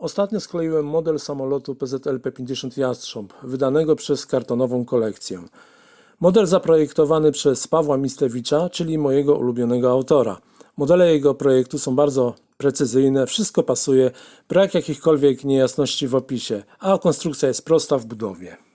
Ostatnio skleiłem model samolotu PZL-P50 Jastrząb, wydanego przez kartonową kolekcję. Model zaprojektowany przez Pawła Mistewicza, czyli mojego ulubionego autora. Modele jego projektu są bardzo precyzyjne, wszystko pasuje, brak jakichkolwiek niejasności w opisie, a konstrukcja jest prosta w budowie.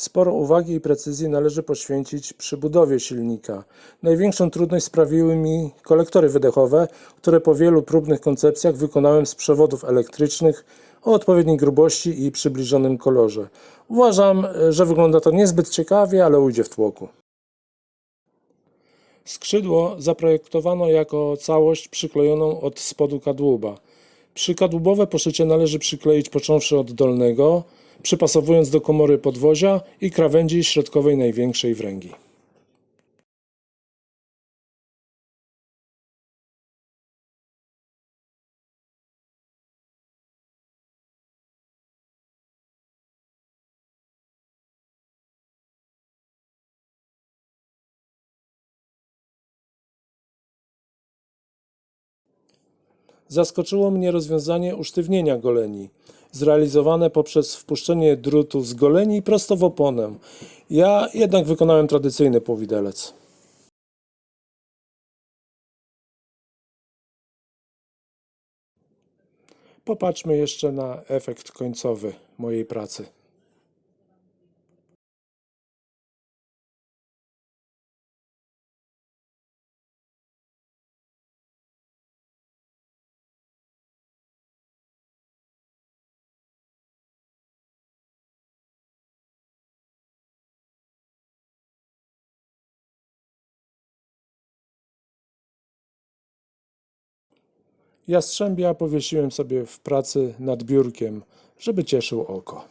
Sporo uwagi i precyzji należy poświęcić przy budowie silnika. Największą trudność sprawiły mi kolektory wydechowe, które po wielu próbnych koncepcjach wykonałem z przewodów elektrycznych o odpowiedniej grubości i przybliżonym kolorze. Uważam, że wygląda to niezbyt ciekawie, ale ujdzie w tłoku. Skrzydło zaprojektowano jako całość przyklejoną od spodu kadłuba. Przykadłubowe poszycie należy przykleić począwszy od dolnego, przypasowując do komory podwozia i krawędzi środkowej największej wręgi. Zaskoczyło mnie rozwiązanie usztywnienia goleni, zrealizowane poprzez wpuszczenie drutu z goleni prosto w oponę. Ja jednak wykonałem tradycyjny półwidelec. Popatrzmy jeszcze na efekt końcowy mojej pracy. Jastrzębia powiesiłem sobie w pracy nad biurkiem, żeby cieszył oko.